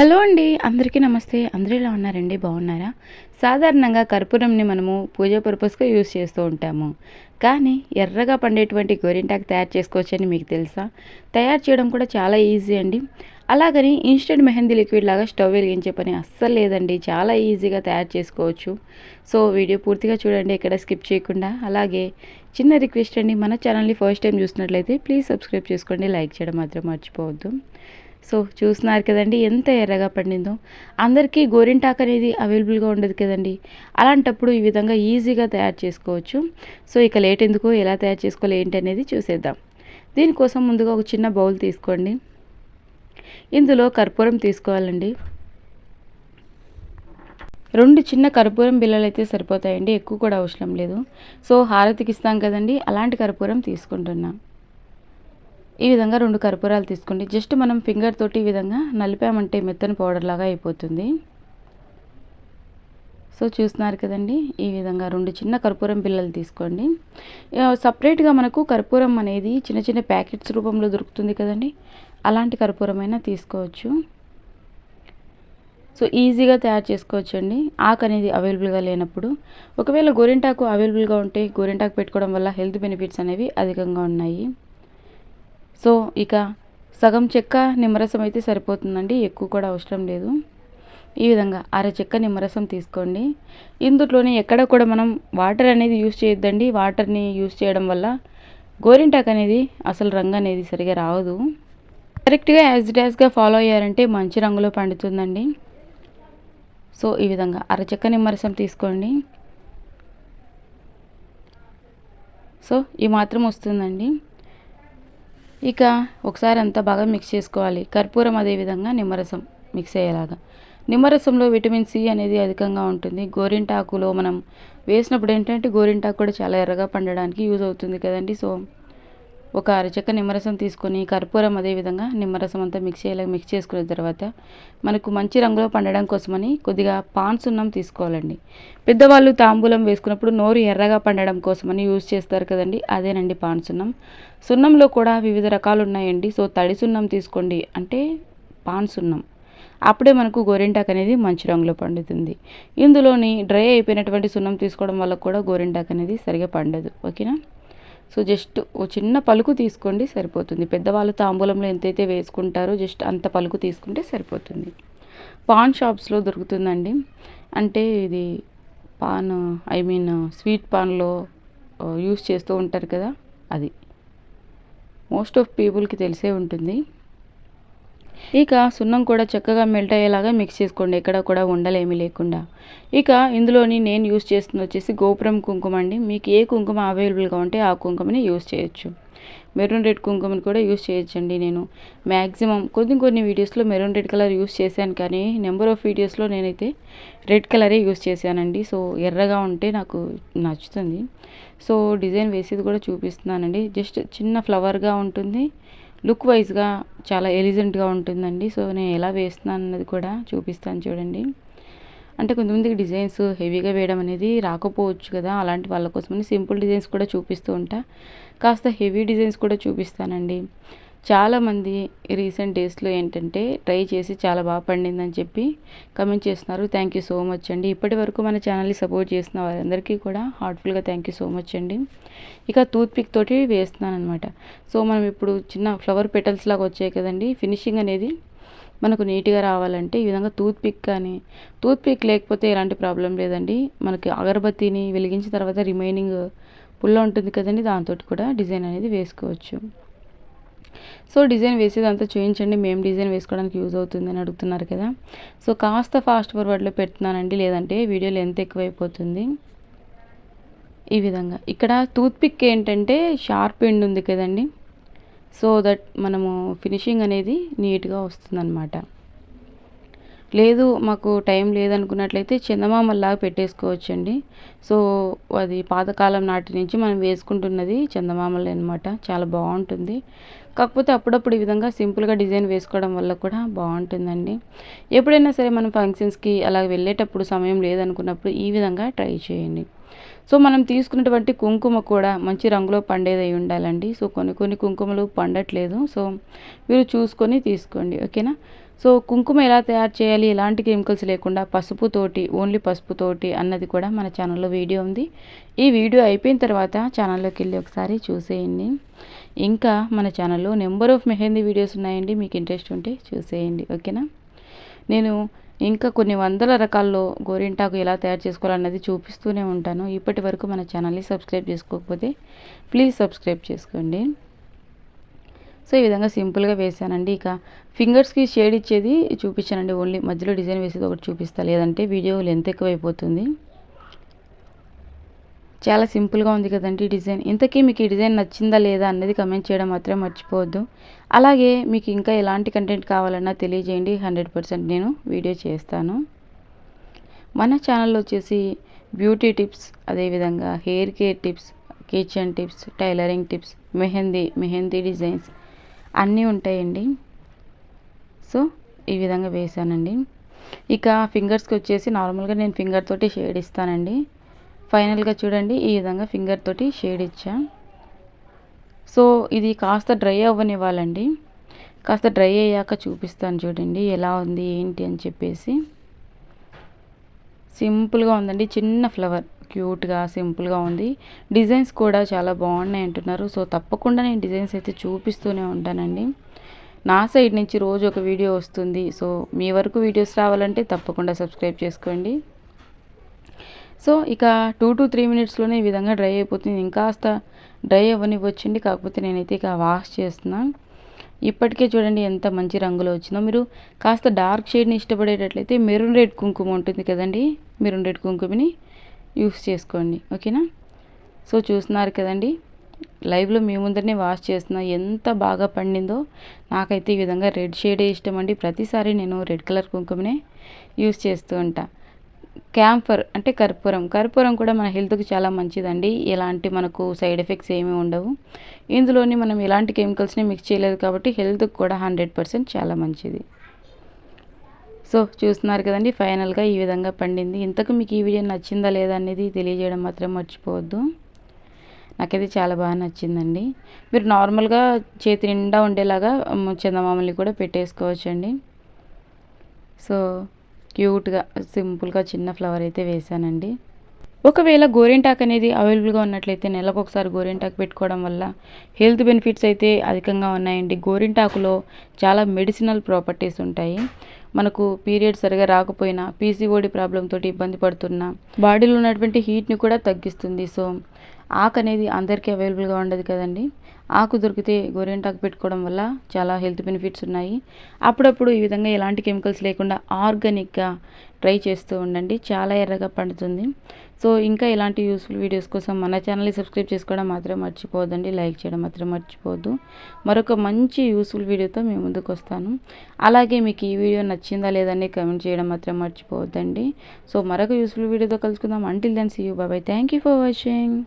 Hello అండి అందరికీ నమస్తే. అందరూ ఎలా ఉన్నారండి? బాగున్నారా? సాధారణంగా కర్పూరంని మనము పూజ పర్పస్గా యూస్ చేస్తూ ఉంటాము. కానీ ఎర్రగా పండేటువంటి గోరింటాకు తయారు చేసుకోవచ్చని మీకు తెలుసా? తయారు చేయడం కూడా చాలా ఈజీ అండి. అలాగని ఇన్స్టెంట్ మెహందీ లిక్విడ్ లాగా స్టవ్ వెలిగించే పని అస్సలు లేదండి. చాలా ఈజీగా తయారు చేసుకోవచ్చు. సో వీడియో పూర్తిగా చూడండి ఎక్కడ స్కిప్ చేయకుండా. అలాగే చిన్న రిక్వెస్ట్ అండి మన ఛానల్ని ఫస్ట్ టైం చూసినట్లయితే ప్లీజ్ సబ్స్క్రైబ్ చేసుకోండి. లైక్ చేయడం మాత్రం మర్చిపోవద్దు. సో చూస్తున్నారు కదండి ఎంత ఎర్రగా పండిందో. అందరికీ గోరింటాక్ అనేది అవైలబుల్గా ఉండదు కదండి. అలాంటప్పుడు ఈ విధంగా ఈజీగా తయారు చేసుకోవచ్చు. సో ఇక లేట్ ఎందుకు ఎలా తయారు చేసుకోవాలి ఏంటి అనేది చూసేద్దాం. దీనికోసం ముందుగా ఒక చిన్న బౌల్ తీసుకోండి. ఇందులో కర్పూరం తీసుకోవాలండి. రెండు చిన్న కర్పూరం బిల్లలు అయితే సరిపోతాయండి ఎక్కువ కూడా అవసరం లేదు. సో హారతికి ఇస్తాం కదండి అలాంటి కర్పూరం తీసుకుంటున్నాం. ఈ విధంగా రెండు కర్పూరాలు తీసుకోండి. జస్ట్ మనం ఫింగర్ తోటి ఈ విధంగా నలిపామంటే మెత్తని పౌడర్ లాగా అయిపోతుంది. సో చూస్తున్నారు కదండి ఈ విధంగా రెండు చిన్న కర్పూరం పిల్లలు తీసుకోండి. సపరేట్గా మనకు కర్పూరం అనేది చిన్న చిన్న ప్యాకెట్స్ రూపంలో దొరుకుతుంది కదండి. అలాంటి కర్పూరమైనా తీసుకోవచ్చు. సో ఈజీగా తయారు చేసుకోవచ్చు అండి ఆకు అనేది అవైలబుల్గా లేనప్పుడు. ఒకవేళ గోరింటాకు అవైలబుల్గా ఉంటే గోరింటాకు పెట్టుకోవడం వల్ల హెల్త్ బెనిఫిట్స్ అనేవి అధికంగా ఉన్నాయి. సో ఇక సగం చెక్క నిమ్మరసం అయితే సరిపోతుందండి. ఎక్కువ కూడా అవసరం లేదు. ఈ విధంగా అర చెక్క నిమ్మరసం తీసుకోండి. ఇందులోనే ఎక్కడ కూడా మనం వాటర్ అనేది యూస్ చేయొద్దండి. వాటర్ని యూస్ చేయడం వల్ల గోరింటాక్ అనేది అసలు రంగు అనేది సరిగా రావదు. కరెక్ట్గా యాజ్ ఇట్ యాజ్గా ఫాలో అయ్యారంటే మంచి రంగులో పండుతుందండి. సో ఈ విధంగా అరచెక్క నిమ్మరసం తీసుకోండి. సో ఈ మాత్రం వస్తుందండి. ఇక ఒకసారి అంతా బాగా మిక్స్ చేసుకోవాలి. కర్పూరం అదేవిధంగా నిమ్మరసం మిక్స్ అయ్యేలాగా. నిమ్మరసంలో విటమిన్ సి అనేది అధికంగా ఉంటుంది. గోరింటాకులో మనం వేసినప్పుడు ఏంటంటే గోరింటాకు కూడా చాలా ఎర్రగా పండడానికి యూజ్ అవుతుంది కదండి. సో ఒక అరచక్క నిమ్మరసం తీసుకొని కర్పూరం అదేవిధంగా నిమ్మరసం అంతా మిక్స్ చేయాలి మిక్స్ చేసుకున్న తర్వాత మనకు మంచి రంగులో పండడం కోసమని కొద్దిగా పాన్ సున్నం తీసుకోవాలండి. పెద్దవాళ్ళు తాంబూలం వేసుకున్నప్పుడు నోరు ఎర్రగా పండడం కోసమని యూజ్ చేస్తారు కదండి అదేనండి పాన్ సున్నం. సున్నంలో కూడా వివిధ రకాలు ఉన్నాయండి సో తడి సున్నం తీసుకోండి అంటే పాన్ సున్నం. అప్పుడే మనకు గోరింటాక్ అనేది మంచి రంగులో పండుతుంది. ఇందులోని డ్రై అయిపోయినటువంటి సున్నం తీసుకోవడం వల్ల కూడా గోరింటాక్ అనేది సరిగా పండదు ఓకేనా? సో జస్ట్ ఓ చిన్న పలుకు తీసుకోండి సరిపోతుంది. పెద్దవాళ్ళు తాంబూలంలో ఎంతైతే వేసుకుంటారో జస్ట్ అంత పలుకు తీసుకుంటే సరిపోతుంది. పాన్ షాప్స్లో దొరుకుతుందండి. అంటే ఇది పాన్ ఐ మీన్ స్వీట్ పాన్లో యూస్ చేస్తూ ఉంటారు కదా అది. మోస్ట్ ఆఫ్ పీపుల్కి తెలిసే ఉంటుంది. ఇక సున్నం కూడా చక్కగా మెల్ట్ అయ్యేలాగా మిక్స్ చేసుకోండి. ఎక్కడ కూడా ఉండలేమి లేకుండా. ఇక ఇందులోని నేను యూస్ చేస్తుంది వచ్చేసి గోపురం కుంకుమ అండి. మీకు ఏ కుంకుమ అవైలబుల్గా ఉంటే ఆ కుంకుమని యూస్ చేయొచ్చు. మెరూన్ రెడ్ కుంకుమని కూడా యూస్ చేయొచ్చండి నేను. మ్యాక్సిమం కొన్ని కొన్ని వీడియోస్లో మెరూన్ రెడ్ కలర్ యూస్ చేశాను కానీ నెంబర్ ఆఫ్ వీడియోస్లో నేనైతే రెడ్ కలరే యూస్ చేశానండి. సో ఎర్రగా ఉంటే నాకు నచ్చుతుంది. సో డిజైన్ వేసేది కూడా చూపిస్తున్నానండి. జస్ట్ చిన్న ఫ్లవర్గా ఉంటుంది. లుక్ వైజ్గా చాలా ఎలిజెంట్గా ఉంటుందండి. సో నేను ఎలా వేస్తున్నాను అన్నది కూడా చూపిస్తాను చూడండి. అంటే కొంతమందికి డిజైన్స్ హెవీగా వేయడం అనేది రాకపోవచ్చు కదా. అలాంటి వాళ్ళ కోసమని సింపుల్ డిజైన్స్ కూడా చూపిస్తూ ఉంటా. కాస్త హెవీ డిజైన్స్ కూడా చూపిస్తానండి. చాలామంది రీసెంట్ డేస్లో ఏంటంటే ట్రై చేసి చాలా బాగా పండిందని చెప్పి కమెంట్ చేస్తున్నారు. థ్యాంక్ యూ సో మచ్ అండి. ఇప్పటి వరకు మన ఛానల్ని సపోర్ట్ చేసిన వారందరికీ కూడా హార్ట్ఫుల్గా థ్యాంక్ యూ సో మచ్ అండి. ఇక టూత్పిక్ తోటి వేస్తున్నాను అనమాట సో మనం ఇప్పుడు చిన్న ఫ్లవర్ పెటల్స్ లాగా వచ్చాయి కదండి. ఫినిషింగ్ అనేది మనకు నీట్గా రావాలంటే ఈ విధంగా టూత్పిక్ కానీ టూత్పిక్ లేకపోతే ఎలాంటి ప్రాబ్లం లేదండి. మనకి అగరబత్తిని వెలిగించిన తర్వాత రిమైనింగ్ పుల్ల ఉంటుంది కదండి దాంతో కూడా డిజైన్ అనేది వేసుకోవచ్చు. సో డిజైన్ వేసేదంతా చూపించండి మేము డిజైన్ వేసుకోవడానికి యూజ్ అవుతుందని అడుగుతున్నారు కదా. సో కాస్త ఫాస్ట్ ఫార్వర్డ్లో పెడుతున్నానండి లేదంటే వీడియో లెంత్ ఎక్కువైపోతుంది. ఈ విధంగా. ఇక్కడ టూత్పిక్ ఏంటంటే షార్ప్ ఎండ్ ఉంది కదండి. సో దట్ మనము ఫినిషింగ్ అనేది నీట్గా వస్తుందన్నమాట. లేదు మాకు టైం లేదనుకున్నట్లయితే చందమామల్లాగా పెట్టేసుకోవచ్చండి. సో అది పాతకాలం నాటి నుంచి మనం వేసుకుంటున్నది చందమామలు అనమాట చాలా బాగుంటుంది. కాకపోతే అప్పుడప్పుడు ఈ విధంగా సింపుల్గా డిజైన్ వేసుకోవడం వల్ల కూడా బాగుంటుందండి. ఎప్పుడైనా సరే మనం ఫంక్షన్స్కి అలా వెళ్ళేటప్పుడు సమయం లేదనుకున్నప్పుడు ఈ విధంగా ట్రై చేయండి. సో మనం తీసుకున్నటువంటి కుంకుమ కూడా మంచి రంగులో పండేది అయి ఉండాలండి. సో కొన్ని కొన్ని కుంకుమలు పండట్లేదు. సో మీరు చూసుకొని తీసుకోండి. ఓకేనా? సో కుంకుమ ఎలా తయారు చేయాలి? ఎలాంటి కెమికల్స్ లేకుండా పసుపుతోటి ఓన్లీ పసుపుతోటి అన్నది కూడా మన ఛానల్లో వీడియో ఉంది. ఈ వీడియో అయిపోయిన తర్వాత ఛానల్లోకి వెళ్ళి ఒకసారి చూసేయండి. ఇంకా మన ఛానల్లో నెంబర్ ఆఫ్ మెహందీ వీడియోస్ ఉన్నాయండి. మీకు ఇంట్రెస్ట్ ఉంటే చూసేయండి. ఓకేనా? నేను ఇంకా కొన్ని వందల రకాల్లో గోరింటాకు ఎలా తయారు చేసుకోవాలన్నది చూపిస్తూనే ఉంటాను. ఇప్పటి వరకు మన ఛానల్ని సబ్స్క్రైబ్ చేసుకోకపోతే ప్లీజ్ సబ్స్క్రైబ్ చేసుకోండి. సో ఈ విధంగా సింపుల్గా వేసానండి. ఇక ఫింగర్స్కి షేడ్ ఇచ్చేది చూపించానండి ఓన్లీ. మధ్యలో డిజైన్ వేసేది ఒకటి చూపిస్తా. లేదంటే వీడియో లెంత్ ఎక్కువైపోతుంది. చాలా సింపుల్గా ఉంది కదండి డిజైన్. ఇంతకీ మీకు ఈ డిజైన్ నచ్చిందా లేదా అన్నది కమెంట్ చేయడం మాత్రం మర్చిపోవద్దు. అలాగే మీకు ఇంకా ఎలాంటి కంటెంట్ కావాలన్నా తెలియజేయండి. హండ్రెడ్ పర్సెంట్ నేను వీడియో చేస్తాను. మన ఛానల్లో వచ్చేసి బ్యూటీ టిప్స్ అదేవిధంగా hair care tips kitchen tips tailoring tips mehndi mehndi designs అన్నీ ఉంటాయండి. సో ఈ విధంగా వేసానండి. ఇక ఫింగర్స్కి వచ్చేసి నార్మల్గా నేను ఫింగర్ తోటి షేడ్ ఇస్తానండి. ఫైనల్గా చూడండి ఈ విధంగా ఫింగర్ తోటి షేడ్ ఇచ్చా. సో ఇది కాస్త డ్రై అవ్వనివ్వాలండి. కాస్త డ్రై అయ్యాక చూపిస్తాను చూడండి ఎలా ఉంది ఏంటి అని చెప్పేసి. సింపుల్గా ఉందండి చిన్న ఫ్లవర్. క్యూట్గా సింపుల్గా ఉంది. డిజైన్స్ కూడా చాలా బాగున్నాయి అంటున్నారు. సో తప్పకుండా నేను డిజైన్స్ అయితే చూపిస్తూనే ఉంటానండి. నా సైడ్ నుంచి రోజు ఒక వీడియో వస్తుంది. సో మీ వరకు వీడియోస్ రావాలంటే తప్పకుండా సబ్స్క్రైబ్ చేసుకోండి. సో ఇక టూ టు త్రీ మినిట్స్లోనే ఈ విధంగా డ్రై అయిపోతుంది. ఇంకాస్త డ్రై అవ్వనివ్వచ్చండి. కాకపోతే నేనైతే ఇక వాష్ చేస్తున్నాను ఇప్పటికే చూడండి ఎంత మంచి రంగులో వచ్చిందో. మీరు కాస్త డార్క్ షేడ్ని ఇష్టపడేటట్లయితే మెరూన్ రెడ్ కుంకుమ ఉంటుంది కదండి. మెరూన్ రెడ్ కుంకుమని యూస్ చేసుకోండి ఓకేనా? సో చూస్తున్నారు కదండి లైవ్లో మీ ముందరనే వాష్ చేస్తున్న ఎంత బాగా పండిందో నాకైతే ఈ విధంగా రెడ్ షేడే ఇష్టం అండి ప్రతిసారి నేను రెడ్ కలర్ కుంకుమనే యూస్ చేస్తూ ఉంటా. క్యాంఫర్ అంటే కర్పూరం. కర్పూరం కూడా మన హెల్త్కి చాలా మంచిదండి. ఎలాంటి మనకు సైడ్ ఎఫెక్ట్స్ ఏమీ ఉండవు. ఇందులోని మనం ఎలాంటి కెమికల్స్ని మిక్స్ చేయలేదు కాబట్టి హెల్త్కి కూడా హండ్రెడ్ పర్సెంట్ చాలా మంచిది. సో చూస్తున్నారు కదండి ఫైనల్గా ఈ విధంగా పండింది. ఇంతకు మీకు ఈ వీడియో నచ్చిందా లేదా అనేది తెలియజేయడం మాత్రం మర్చిపోవద్దు. నాకైతే చాలా బాగా నచ్చిందండి. మీరు నార్మల్గా చేతి నిండా ఉండేలాగా చందమామల్ని కూడా పెట్టేసుకోవచ్చండి. సో క్యూట్గా సింపుల్గా చిన్న ఫ్లవర్ అయితే వేసానండి ఒకవేళ గోరింటాక్ అనేది అవైలబుల్గా ఉన్నట్లయితే నెలకు ఒకసారి గోరింటాకు పెట్టుకోవడం వల్ల హెల్త్ బెనిఫిట్స్ అయితే అధికంగా ఉన్నాయండి. గోరింటాకులో చాలా మెడిసినల్ ప్రాపర్టీస్ ఉంటాయి. మనకు పీరియడ్ సరిగా రాకపోయినా పీసీఓడి ప్రాబ్లంతో ఇబ్బంది పడుతున్నా బాడీలో ఉన్నటువంటి హీట్ని కూడా తగ్గిస్తుంది. సో ఆకు అనేది అందరికీ అవైలబుల్గా ఉండదు కదండి. ఆకు దొరికితే గోరింటాకు పెట్టుకోవడం వల్ల చాలా హెల్త్ బెనిఫిట్స్ ఉన్నాయి. అప్పుడప్పుడు ఈ విధంగా ఎలాంటి కెమికల్స్ లేకుండా ఆర్గానిక్గా ట్రై చేస్తూ ఉండండి. చాలా ఎర్రగా పండుతుంది. సో ఇంకా ఇలాంటి యూస్ఫుల్ వీడియోస్ కోసం మన ఛానల్ని సబ్స్క్రైబ్ చేసుకోవడం మాత్రం మర్చిపోవద్దండి. లైక్ చేయడం మాత్రం మర్చిపోవద్దు. మరొక మంచి యూస్ఫుల్ వీడియోతో మేము ముందుకు వస్తాను. అలాగే మీకు ఈ వీడియో నచ్చిందా లేదని కమెంట్ చేయడం మాత్రం మర్చిపోవద్దండి. సో మరొక యూస్ఫుల్ వీడియోతో కలుసుకుందాం. Until then see you bye bye thank you for watching